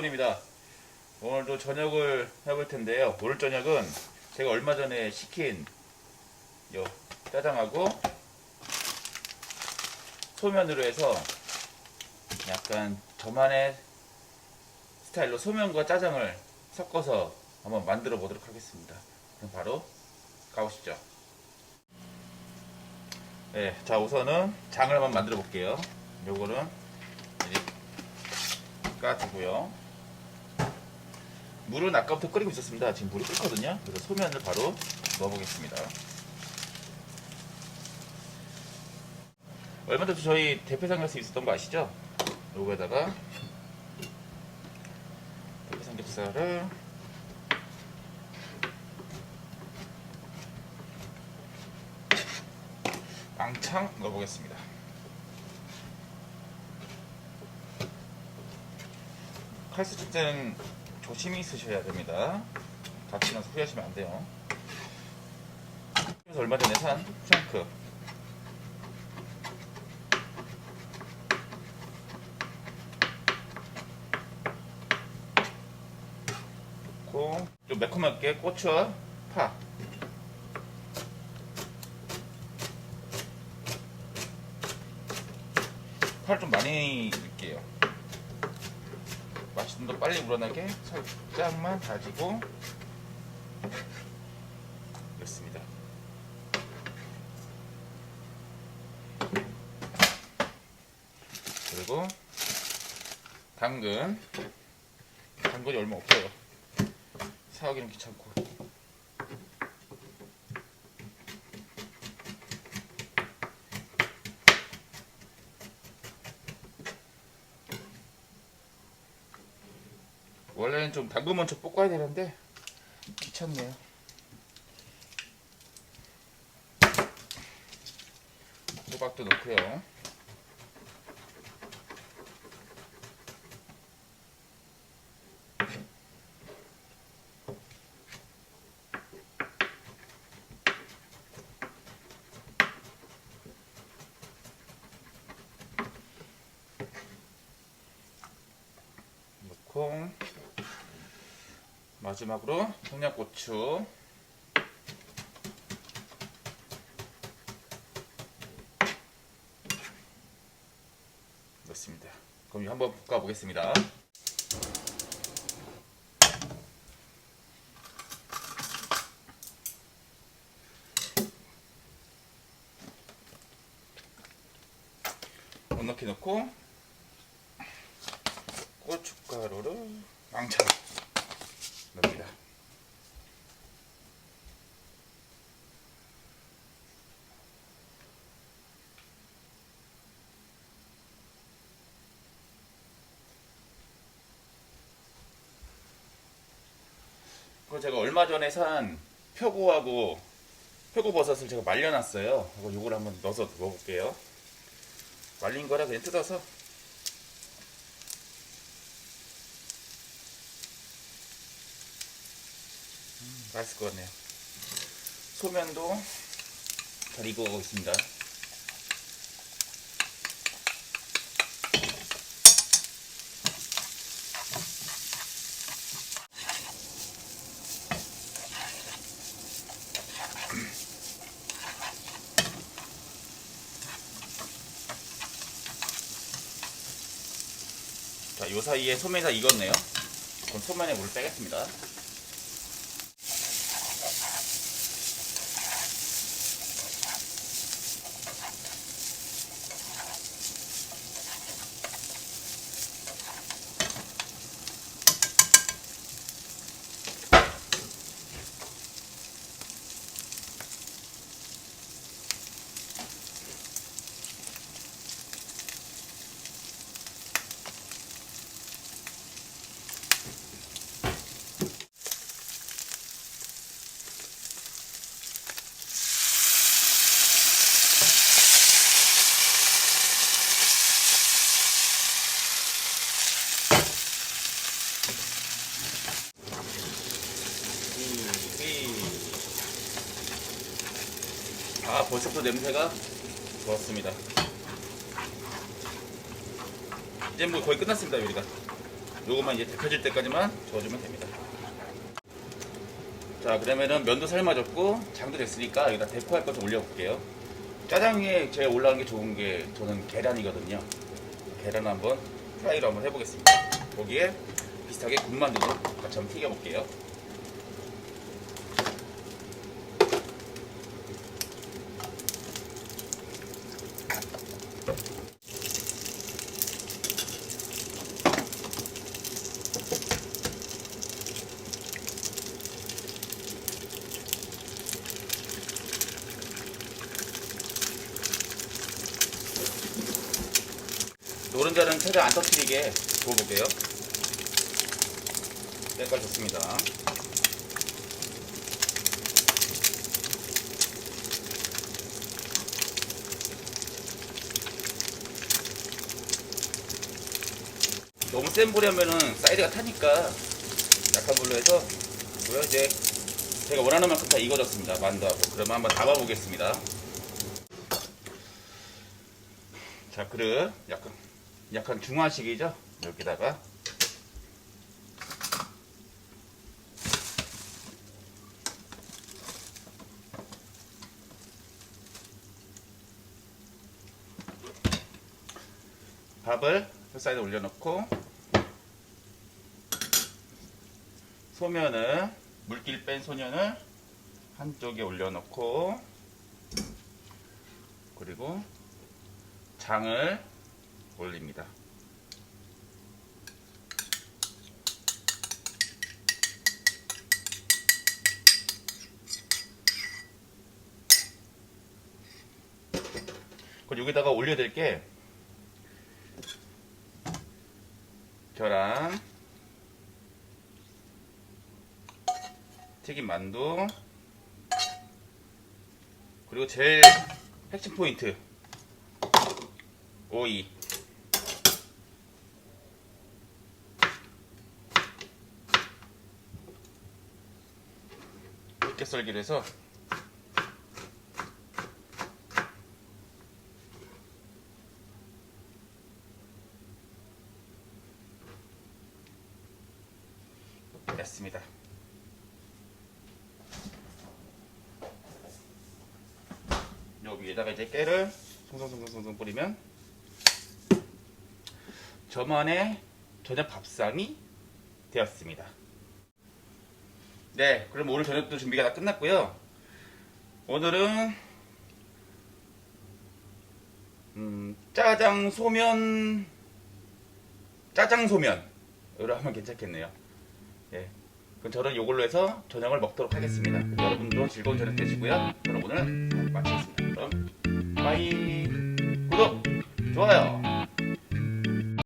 여러분입니다. 오늘도 저녁을 해볼 텐데요. 오늘 저녁은 제가 얼마 전에 시킨 요 짜장하고 소면으로 해서 약간 저만의 스타일로 소면과 짜장을 섞어서 한번 만들어 보도록 하겠습니다. 그럼 바로 가보시죠. 네, 자 우선은 장을 한번 만들어 볼게요. 요거는 까주고요. 물은 아까부터 끓이고 있었습니다. 지금 물이 끓거든요. 그래서 소면을 바로 넣어보겠습니다. 얼마 전에 저희 대패삼겹살 있었던 거 아시죠? 요거에다가 대패삼겹살을 왕창 넣어보겠습니다. 때는 조심히 쓰셔야 됩니다. 다치면서 후회하시면 안 돼요. 그래서 얼마 전에 산 프랑크 넣고 좀 매콤하게 고추와 파 파를 좀 많이 넣을게요. 좀 더 빨리 우러나게 살짝만 다지고 넣습니다. 그리고 당근 당근이 얼마 없어요. 사오기는 귀찮고 원래는 좀 당근 먼저 볶아야 되는데 귀찮네요. 호박도 넣고요. 넣고 마지막으로 청양고추 넣습니다. 그럼 한번 볶아 보겠습니다. 넉넉히 넣고 고춧가루를 왕창 그리고 제가 얼마 전에 산 표고하고 표고버섯을 제가 말려놨어요. 그거 요걸 한번 넣어서 먹어볼게요. 말린 거라 그냥 뜯어서 맛있을 것 같네요. 소면도 잘 익어가고 있습니다. 요 사이에 다 익었네요. 그럼 소면에 물을 빼겠습니다. 아 벌써부터 냄새가 좋았습니다. 이제 뭐 거의 끝났습니다 요리가. 요것만 이제 데펴질 때까지만 저어주면 됩니다. 자 그러면은 면도 삶아졌고 장도 됐으니까 여기다 데코할 것 좀 올려볼게요. 짜장 위에 제가 올라간 게 좋은 게 저는 계란이거든요. 계란 한번 프라이로 한번 해보겠습니다. 거기에 비슷하게 군만두도 같이 한번 튀겨볼게요. 노른자는 최대한 안 터뜨리게 구워볼게요. 색깔 좋습니다. 너무 센 불이 하면은 사이드가 타니까 약한 불로 해서 뭐야 이제 제가 원하는 만큼 다 익어졌습니다. 만두하고 그러면 한번 담아보겠습니다. 자 그릇 약간 약간 중화식이죠. 여기다가 밥을 햇살에 올려놓고 소면을 물길 뺀 소면을 한쪽에 올려놓고 그리고 장을 올립니다. 그리고 여기다가 올려야 될게 계란, 튀김 만두, 그리고 제일 핵심 포인트 오이. 이렇게 썰기로 해서 됐습니다. 여기에다가 이제 깨를 송송송송송 뿌리면 저만의 저녁 밥상이 되었습니다. 네, 그럼 오늘 저녁도 준비가 다 끝났고요. 오늘은 음, 짜장 소면 짜장 소면으로 하면 괜찮겠네요. 예. 그럼 저는 이걸로 해서 저녁을 먹도록 하겠습니다. 여러분도 즐거운 저녁 되시고요. 그럼 오늘 마치겠습니다. 그럼 빠이 구독 좋아요